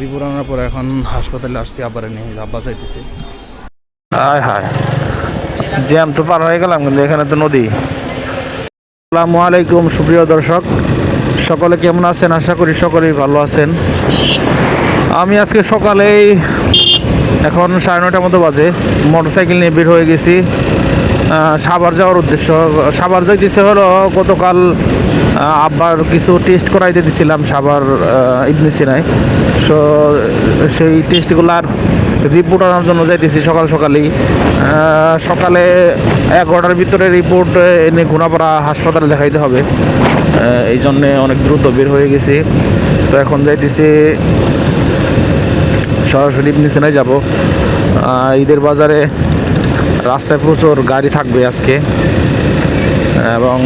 ত্রিপুরা আনার পর এখন হাসপাতালে আসছি, আবার নিয়ে আব্বা চাইতেছে হায় হায়। জ্যাম তো পার হয়ে গেলাম, কিন্তু এখানে তো নদী। আসসালামু আলাইকুম, সুপ্রিয় দর্শক। সকলে কেমন আছেন? আশা করি সকলেই ভালো আছেন। আমি আজকে সকালেই এখন সাড়ে নটার মতো বাজে, মোটরসাইকেল নিয়ে বের হয়ে গেছি। সাভার যাওয়ার উদ্দেশ্য। সাভার যাইতেছে হলো, গতকাল আব্বার কিছু টেস্ট করাইতে দিছিলাম সাবার ইবনে সিনাই। সো সেই টেস্টগুলার রিপোর্ট আনার জন্য যাইতেছি সকাল সকালেই। সকালে এগারোটার ভিতরে রিপোর্ট এনে ঘোনাপাড়া হাসপাতালে দেখাইতে হবে। এই জন্যে অনেক দ্রুত বের হয়ে গেছি। তো এখন যাইতেছি, সরাসরি নিচে যাব। ঈদের বাজারে রাস্তায় প্রচুর গাড়ি থাকবে আজকে। এবং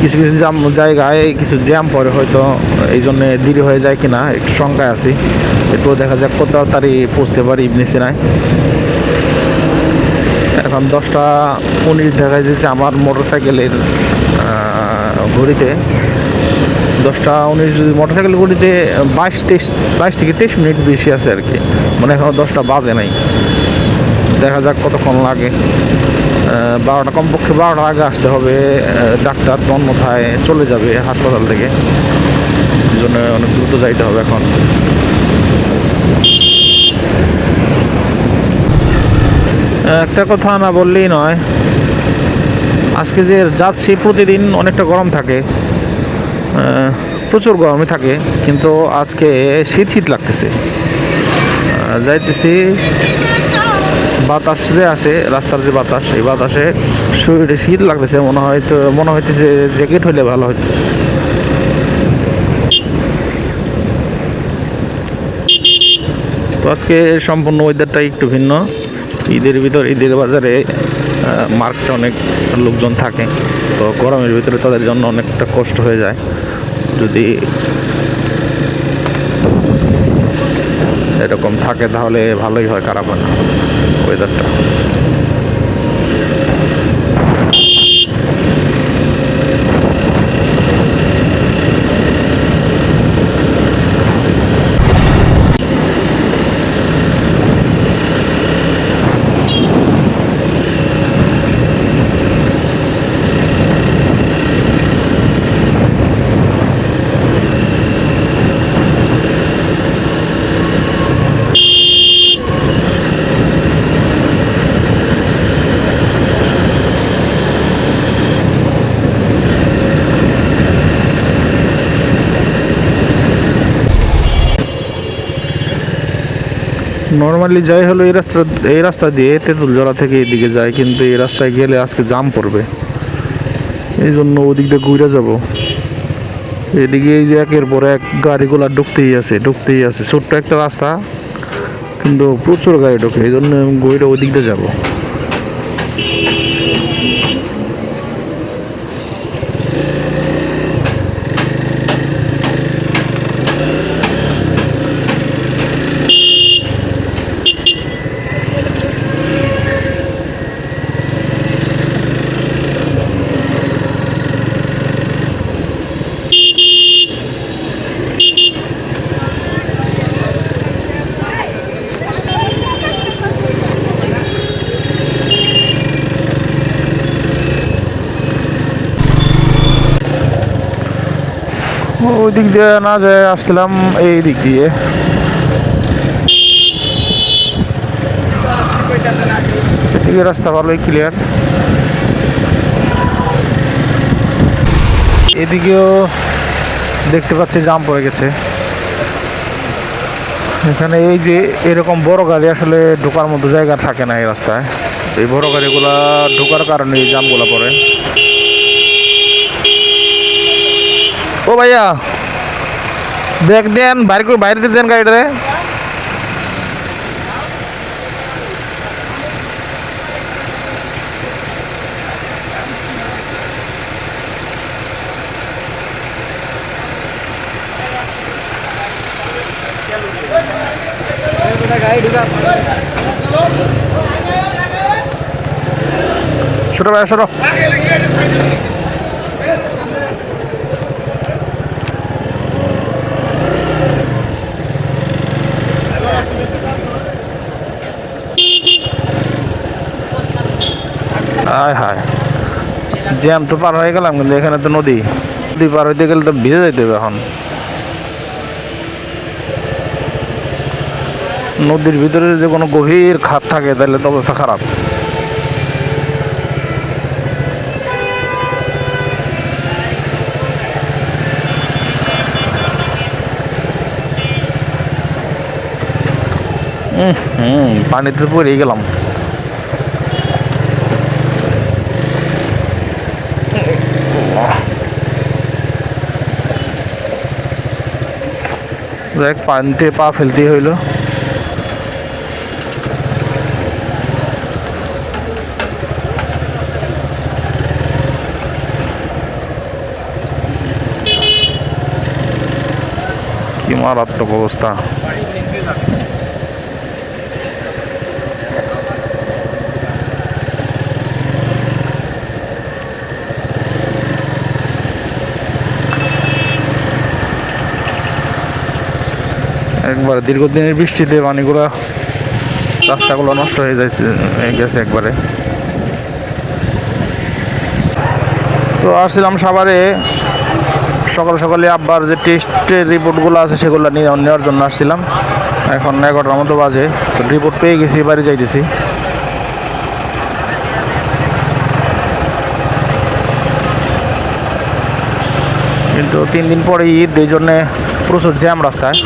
কিছু কিছু জাম, জায়গায় কিছু জ্যাম পরে হয়তো এই জন্যে দেরি হয়ে যায় কিনা, একটু শঙ্কায় আছি। একটু দেখা যাক কত তাড়াতাড়ি পৌঁছতে পারি ইবনে সিনায় এখন দশটা উনিশ দেখা যাচ্ছে আমার মোটর সাইকেলের ঘড়িতে। দশটা উনিশ যদি মোটর সাইকেল ঘড়িতে বাইশ তেইশ, বাইশ থেকে তেইশ মিনিট বেশি আছে আর কি। মানে এখনও দশটা বাজে নাই। দেখা যাক কতক্ষণ লাগে। বারোটা কমপক্ষে বারোটার আগে আসতে হবে। ডাক্তার তন্মথায় চলে যাবে হাসপাতাল থেকে। এই জন্য অনেক দ্রুত যাইতে হবে এখন। একটা কথা না বললেই নয়, আজকে যে যাচ্ছি প্রতিদিন অনেকটা গরম থাকে। প্রচুর গরমই থাকে, কিন্তু আজকে শীত শীত লাগতেছে। যাইতেছি বাতাস যে আসে রাস্তার যে বাতাস, এই বাতাসে শরীরে শীত লাগতেছে, মনে হয় তো, মনে হইতেছে জ্যাকেট হইলে ভালো হইতো তো আজকে সম্পূর্ণ ওয়েদারটা একটু ভিন্ন। ঈদের ভিতর, ঈদের বাজারে মার্কেটে অনেক লোকজন থাকে, তো গরমের ভিতরে তাদের জন্য অনেকটা কষ্ট হয়ে যায়। যদি এরকম থাকে তাহলে ভালোই হয় খারাপ হয় না ওয়েদারটা নর্মালি যাই হলো এই রাস্তা এই রাস্তা দিয়ে তেঁতুলজলা থেকে এদিকে যায় কিন্তু এই রাস্তায় গেলে আজকে জাম পড়বে। এই জন্য ওদিক দিয়ে ঘুরে যাব। এদিকে এই যে একের পর এক গাড়িগুলো ঢুকতেই আছে ঢুকতেই আছে। ছোট্ট একটা রাস্তা, কিন্তু প্রচুর গাড়ি ঢোকে, এই জন্য আমি ঘুরে ওদিক দিয়ে যাব। ওই দিক দিয়ে না যায়, আসছিলাম এই দিক দিয়ে। এদিকে রাস্তা ভালোই ক্লিয়ার এদিকেও দেখতে পাচ্ছি জাম পড়ে গেছে। এখানে এই যে এরকম বড় গাড়ি আসলে ঢোকার মতো জায়গা থাকে না এই রাস্তায়। এই বড় গাড়িগুলা ঢোকার কারণে এই জামগুলা পড়ে। ও ভাইয়া ব্যাগ দেন বাইরে করে বাইরে দিয়ে দেন গাড়িটারে ছোট ভাইয়া সরো হায় হায়। জ্যাম তো পার হয়ে গেলাম, কিন্তু এখানে তো নদী। নদী পার হইতে গেলে তো ভিজে যাইতে হবে এখন। নদীর ভিতরে যদি কোনো গভীর খাত থাকে, তাহলে তো অবস্থা খারাপ। হুম, পানিতে পড়ে গেলাম। দেখ পানিতে পা ফেলতে হইল। কি মারাত্মক অবস্থা। একবার দীর্ঘদিনের বৃষ্টিতে পানিগুলো রাস্তাগুলো নষ্ট হয়ে হয়ে গেছে একবারে। তো আসছিলাম সাভারে। সকাল সকালে আব্বার যে টেস্টের রিপোর্টগুলো আছে সেগুলো নিয়ে নেওয়ার জন্য আসছিলাম। এখন এগারোটার মতো বাজে। তো রিপোর্ট পেয়ে গেছি বাড়ি যাইতেছি। কিন্তু তিন দিন পরে ঈদ, এই জন্যে প্রচুর জ্যাম রাস্তায়।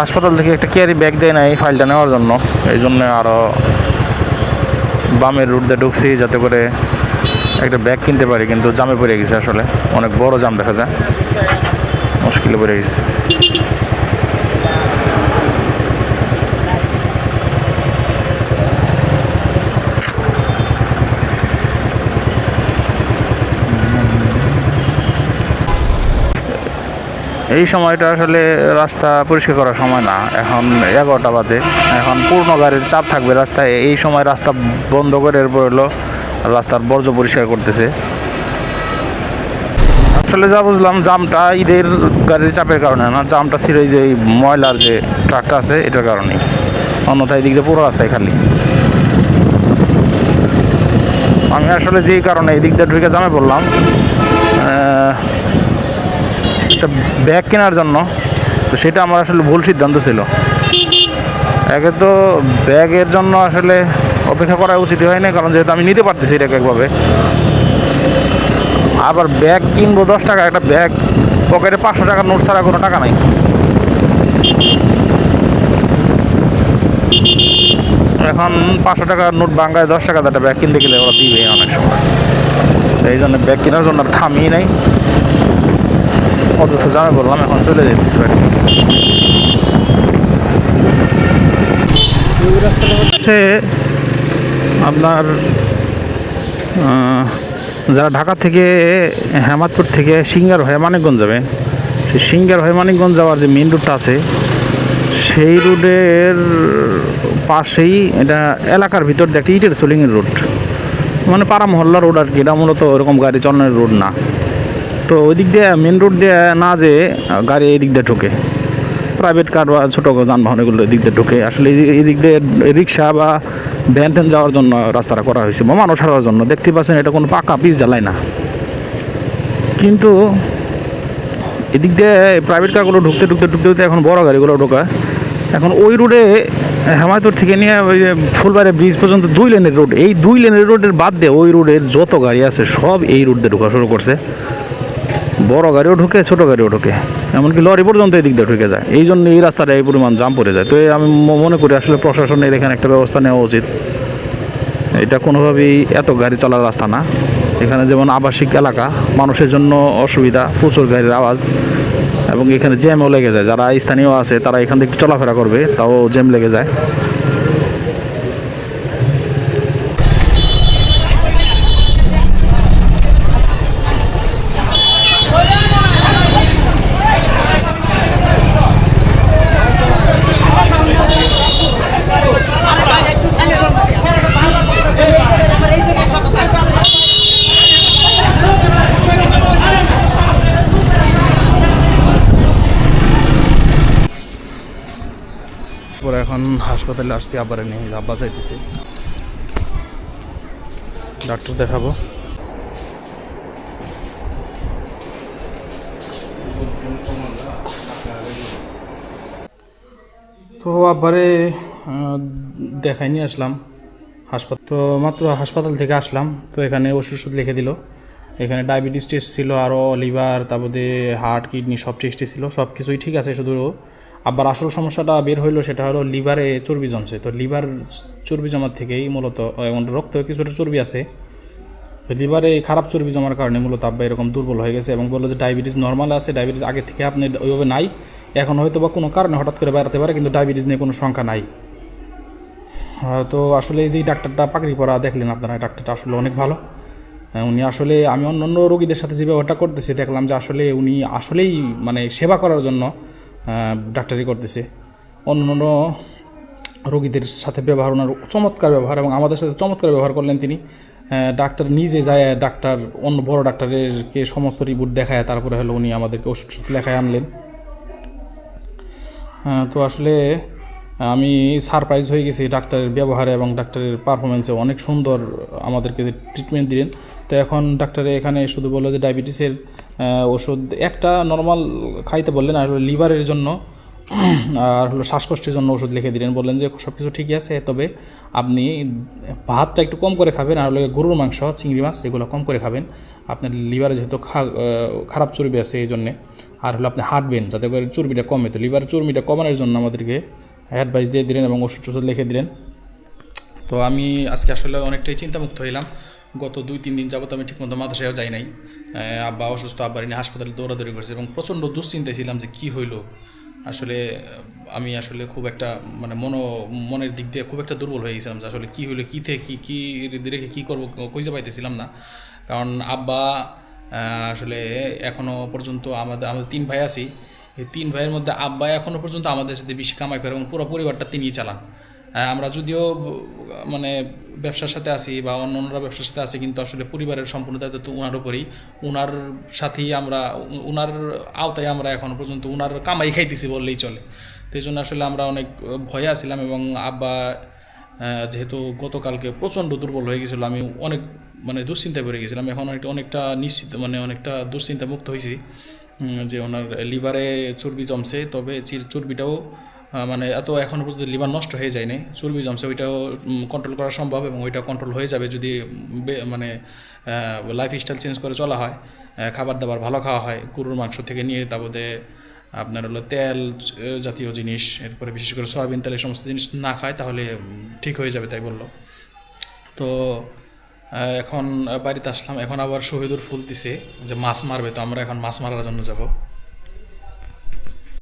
হাসপাতাল থেকে একটা ক্যারি ব্যাগ দেয় না এই ফাইলটা নেওয়ার জন্য। এই জন্য আরও বামের রুট দিয়ে ঢুকছি যাতে করে একটা ব্যাগ কিনতে পারি, কিন্তু জামে পড়ে গেছে আসলে। অনেক বড় জাম দেখা যায়। মুশকিলে পড়ে গেছে। এই সময়টা আসলে রাস্তা পরিষ্কার করার সময় না। এখন এগারোটা বাজে। এখন পূর্ণ গাড়ির চাপ থাকবে রাস্তায়। এই সময় রাস্তা বন্ধ করে এরপর হলো রাস্তার বর্জ্য পরিষ্কার করতেছে। আসলে যা বুঝলাম, জামটা ঈদের গাড়ির চাপের কারণে না, জামটা ছিল এই যে ময়লার যে ট্রাকটা আছে, এটার কারণেই। অন্যথায় এদিক দিয়ে পুরো রাস্তায় খালি। আমি আসলে যেই কারণে এদিক দিয়ে ঢুকে জামে পড়লাম। একটা ব্যাগ কেনার জন্য, তো সেটা আমার আসলে ভুল সিদ্ধান্ত ছিল। একে তো ব্যাগের জন্য আসলে অপেক্ষা করা উচিত হয় না কারণ যেহেতু আমি নিতে পারতেছি এটাকে একভাবে। আবার ব্যাগ কিনবো দশ টাকা, একটা ব্যাগ পকেটে পাঁচশো টাকার নোট ছাড়া কোনো টাকা নাই। এখন পাঁচশো টাকার নোট বাঙ্গায় দশ টাকা একটা ব্যাগ কিনতে গেলে ওরা দিবে অনেক সময়। এই জন্য ব্যাগ কেনার জন্য থামিয়ে নাই। অযথা জামে বললাম এখন চলে যেতেছি বাড়ি। হচ্ছে আপনার যারা ঢাকা থেকে হেমাদপুর থেকে সিঙ্গার হয়ে মানিকগঞ্জ যাবে, সেই সিঙ্গার হয়ে মানিকগঞ্জ যাওয়ার যে মেন রুটটা আছে, সেই রুটের পাশেই এটা এলাকার ভিতর দিয়ে একটা ইটের সোলিংয়ের রুট মানে পাড়া মহল্লা রোড আর কি, এটা মূলত ওরকম গাড়ি চালানোর রোড না। তো ওই দিক দিয়ে মেন রোড দিয়ে না যে গাড়ি এই দিক দিয়ে ঢোকে। প্রাইভেট কার বা ছোটো যানবাহন এগুলো এদিক দিয়ে ঢোকে। আসলে এই- দিক দিয়ে রিক্সা বা ভ্যান ট্যান যাওয়ার জন্য রাস্তাটা করা হয়েছে বা মানুষ হারার জন্য। দেখতে পাচ্ছেন, এটা কোনো পাকা পিস জ্বালায় না। কিন্তু এদিক দিয়ে প্রাইভেট কারগুলো ঢুকতে ঢুকতে ঢুকতে ঢুকতে এখন বড় গাড়িগুলো ঢোকা এখন ওই রোডে হেমায়তুর থেকে নিয়ে ওই ফুলবাড়ি ব্রিজ পর্যন্ত দুই লেনের রোড এই দুই লেনের রোডের বাদ দিয়ে ওই রোডের যত গাড়ি আছে, সব এই রোড দিয়ে ঢোকা শুরু করছে। বড় গাড়িও ঢুকে, ছোট গাড়িও ঢুকে। এমনকি লরি পর্যন্ত এই দিক দিয়ে ঢুকে যায়। এই জন্য এই রাস্তাটা এই পরিমাণ জাম পড়ে যায়। তো আমি মনে করি আসলে প্রশাসনের এখানে একটা ব্যবস্থা নেওয়া উচিত। এটা কোনোভাবেই এত গাড়ি চলার রাস্তা না। এখানে যেমন আবাসিক এলাকা, মানুষের জন্য অসুবিধা, প্রচুর গাড়ির আওয়াজ। এবং এখানে জ্যামও লেগে যায়। যারা স্থানীয় আছে, তারা এখান থেকে চলাফেরা করবে, তাও জ্যাম লেগে যায় পরে এখন হাসপাতালে আসছি, আবার নিয়ে আব্বা চাইতেছি ডাক্তার দেখাবো। তো আব্বারে দেখাই নিয়ে আসলাম। হাসপাতাল তো মাত্র হাসপাতাল থেকে আসলাম, তো এখানে ওষুধ ওষুধ লিখে দিল। এখানে ডায়াবেটিস টেস্ট ছিল আরও লিভার, তারপরে হার্ট, কিডনি সব টেস্টই ছিল সব কিছুই ঠিক আছে, শুধু আবার আসল সমস্যাটা বের হইল সেটা হলো লিভারে চর্বি জমছে। তো লিভার চর্বি জমার থেকেই মূলত এবং রক্ত কিছুটা চর্বি আছে। লিভারে খারাপ চর্বি জমার কারণে মূলত আব্বা এরকম দুর্বল হয়ে গেছে এবং বলল যে ডায়াবেটিস নর্মাল আছে, ডায়াবেটিস আগে থেকে আপনি ওইভাবে নাই। এখন হয়তো বা কোনো কারণে হঠাৎ করে বেড়াতে পারে, কিন্তু ডায়াবেটিস নিয়ে কোনো সংখ্যা নাই। তো আসলে এই যে ডাক্তারটা পাকড়ি পরা দেখলেন আপনারা ডাক্তারটা আসলে অনেক ভালো। উনি আসলে, আমি অন্য অন্য রোগীদের সাথে যে ব্যবহারটা করতেছি, দেখলাম যে আসলে উনি আসলেই মানে সেবা করার জন্য ডাক্তারি করতেছে। অন্য অন্য রোগীদের সাথে ব্যবহার, ওনার চমৎকার ব্যবহার এবং আমাদের সাথে চমৎকার ব্যবহার করলেন তিনি। ডাক্তার নিজে যায়, ডাক্তার অন্য বড় ডাক্তারেরকে সমস্ত রিপোর্ট দেখায়, তারপরে হলো উনি আমাদেরকে ওষুধ লেখায় আনলেন। তো আসলে আমি সারপ্রাইজ হয়ে গেছি ডাক্তারের ব্যবহারে এবং ডাক্তারের পারফরমেন্সে অনেক সুন্দর আমাদেরকে ট্রিটমেন্ট দিলেন। তো এখন ডাক্তারে এখানে শুধু বলল যে ডায়াবেটিসের ওষুধ, একটা নর্মাল খাইতে বললেন, আর লিভারের জন্য, আর হলো শ্বাসকষ্টের জন্য ওষুধ লিখে দিলেন। বললেন যে সব কিছু ঠিকই আছে, তবে আপনি ভাতটা একটু কম করে খাবেন, আর হলো গরুর মাংস, চিংড়ি মাছ, এগুলো কম করে খাবেন। আপনার লিভারে যেহেতু খারাপ চর্বি আছে, এই জন্যে। আর হলো আপনি হাঁটবেন, যাতে করে চর্বিটা কমে। তো লিভারের চর্বিটা কমানোর জন্য আমাদেরকে অ্যাডভাইস দিয়ে দিলেন এবং ওষুধ টষুধ লিখে দিলেন। তো আমি আজকে আসলে অনেকটাই চিন্তামুক্ত হইলাম। গত দুই, তিন দিন যাবত আমি ঠিকমতো মাদ্রাসায়ও যাই নাই। আব্বা অসুস্থ আব্বার নিয়ে হাসপাতালে দৌড়াদৌড়ি করেছে এবং প্রচণ্ড দুশ্চিন্তায় ছিলাম যে কী হইল। আসলে আমি আসলে খুব একটা মানে মনো, মনের দিক দিয়ে খুব একটা দুর্বল হয়ে গেছিলাম যে আসলে কী হইল, কী থেকে, কী কী রেখে কী করব কইতে পাইতেছিলাম না। কারণ আব্বা আসলে এখনও পর্যন্ত আমাদের আমাদের তিন ভাই আছি। এই তিন ভাইয়ের মধ্যে আব্বা এখনও পর্যন্ত আমাদের সাথে বেশি কামাই করে এবং পুরো পরিবারটা তিনিই চালান। আমরা যদিও মানে ব্যবসার সাথে আছি বা অন্য অন্যরা ব্যবসার সাথে আছি, কিন্তু আসলে পরিবারের সম্পূর্ণ দায়িত্ব তো ওনার উপরেই। ওনার সাথেই আমরা ওনার আওতায় আমরা এখন পর্যন্ত ওনার কামাই খাইতেছি বললেই চলে। তো এই জন্য আসলে আমরা অনেক ভয়ে আছিলাম এবং আব্বা যেহেতু গতকালকে প্রচণ্ড দুর্বল হয়ে গেছিল, আমি অনেক মানে দুশ্চিন্তায় পড়ে গেছিলাম। এখন অনেকটা অনেকটা নিশ্চিত মানে অনেকটা দুশ্চিন্তা মুক্ত হয়েছি যে ওনার লিভারে চর্বি জমছে, তবে চির- চর্বিটাও মানে এত এখনও পর্যন্ত লিভার নষ্ট হয়ে যায়নি চর্বি জমছে, ওইটাও কন্ট্রোল করা সম্ভব এবং ওইটা কন্ট্রোল হয়ে যাবে যদি মানে লাইফ স্টাইল চেঞ্জ করে চলা হয়। খাবার দাবার ভালো খাওয়া হয়, গরুর মাংস থেকে নিয়ে তারপরে আপনার হলো তেল জাতীয় জিনিস, এরপরে বিশেষ করে সয়াবিন তেল, এই সমস্ত জিনিস না খায় তাহলে ঠিক হয়ে যাবে তাই বলল। তো এখন বাড়িতে আসলাম, এখন আবার শহীদুর ফুল দিছে যে মাছ মারবে, তো আমরা এখন মাছ মারার জন্য যাব।